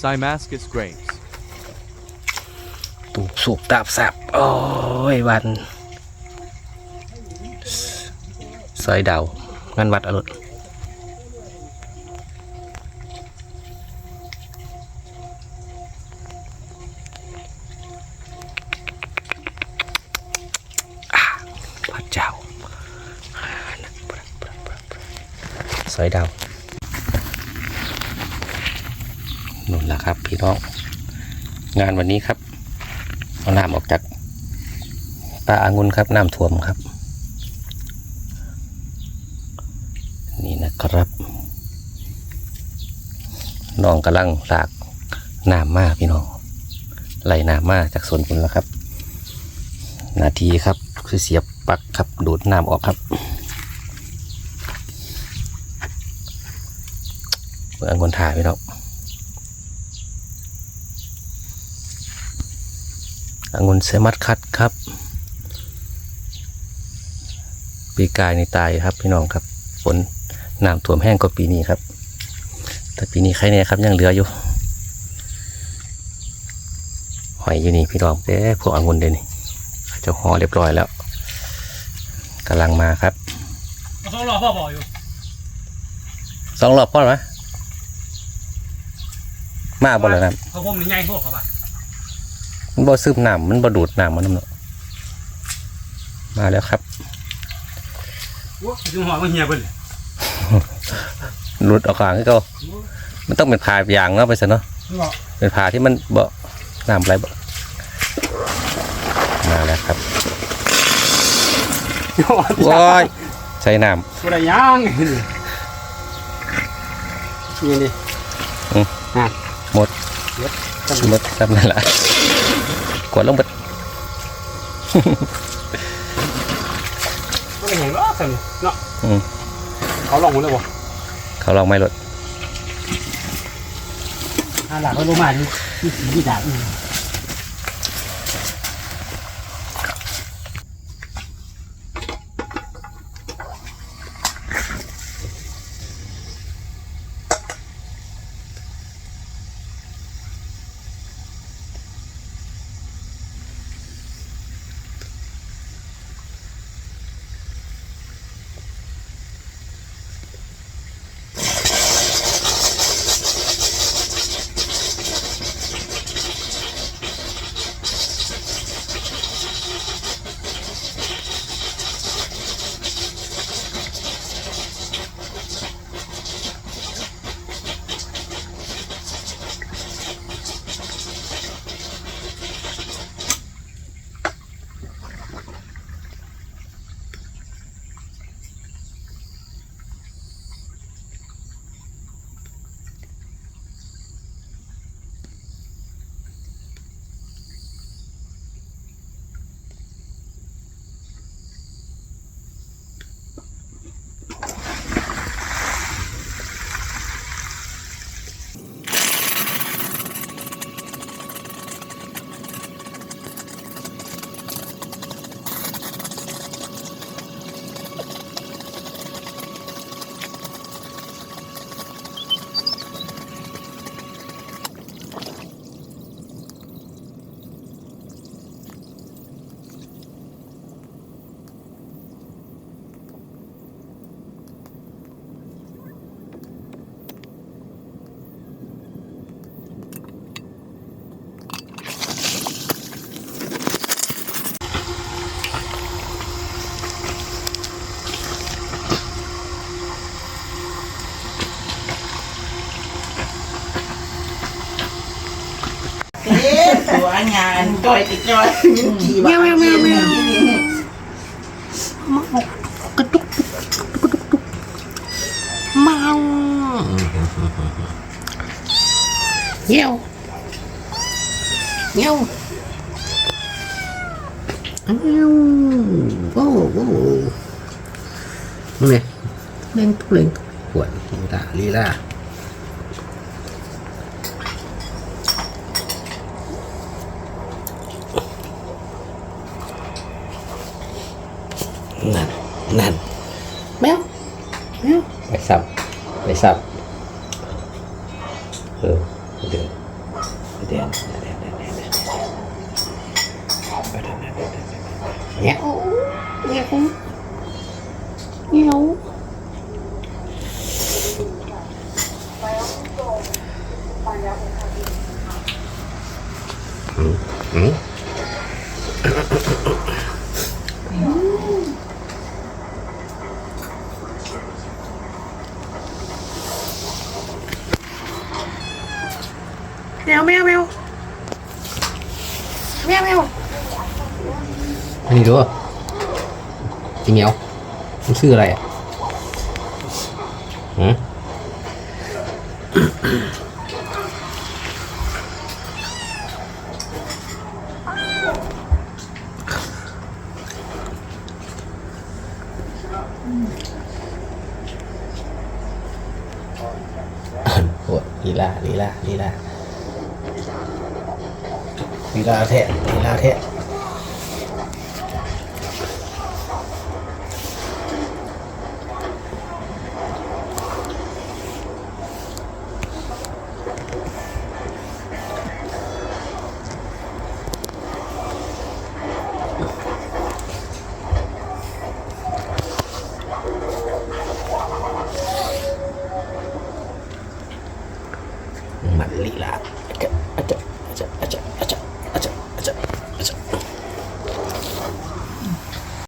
Symascus grapes. ตูบสุกตาบสับโอ้ยวันซอยดาวงา นุ่นะปรับปรับปรับปรับซอยดาวนู่นละครับ พี่น้อง งานวันนี้ครับเอาน้ำออกจากปลาอางุ่นครับน้ำท่วมครับ นี่นะครับน้องกำลังลากน้ำมาพี่น้องไหลน้ำมาจากสวนคุณแล้วครับ นาทีครับคือเสียบปลักครับดูดน้ำออกครับเมื่อองุ่นถ่ายพี่น้อง องุ่นเซมัดคัดครับ ปีกายในตายครับ พี่น้องครับฝนน้ำท่วมแห้งกว่าปีนี้ครับ แต่ปีนี้ใครเนี่ยครับยังเหลืออยู่หอยอยู่นี่พี่น้องเด้พวกองุ่นเดยวนี่เขาเจะห่อเรียบร้อยแล้วกำลังมาครับเขารอพ่อบอกอยู่สองรอบพอไหมมาบ่แล้วนะเขาผมนี่ใหญ่พวกเขาป่ะ มันบ่ซึมน้ำมันบ่ดูดน้ำมันน้ำเนาะมาแล้วครับว้าจุงหัวมันเหี่ยเบิ่นหลุดออกกลางก็มันต้องเป็นพายางเนาะไปซะเนาะบอกเป็นพาที่มันเบาน้ำไหลเบามาแล้วครับว้ายใช้น้กูได้ย่างนี่นี่ำหมดหมดทำนั่นแหละ กดลงไปก็ได้เห็นว่าสันเนาะอืมเขาลองหมดเลยบ่เขาลองไม่ลดอ่าหลักเขาลงมาดูที่สีที่ดาบเะตัวงานจอยติดจอยขี่บ้าแมวแมวแมวเมาเงี้ยวเงี้ยวเงี้ยวโอ้โหนี่ไงเล่นทุเล่นปวดลีลาลีลา นั่นนั่นแมวไปสับไปสับเออเดี๋ยวเดี๋ยวเนี่ยแม วแมวแมวแมวแมวอันนี้ดูอะจริงเหรอมันชื่ออะไรอะหืมโอ้ยลีลาลีลาลีลา ลีลาแท้ลีลาแท้มันลีลา อาจจ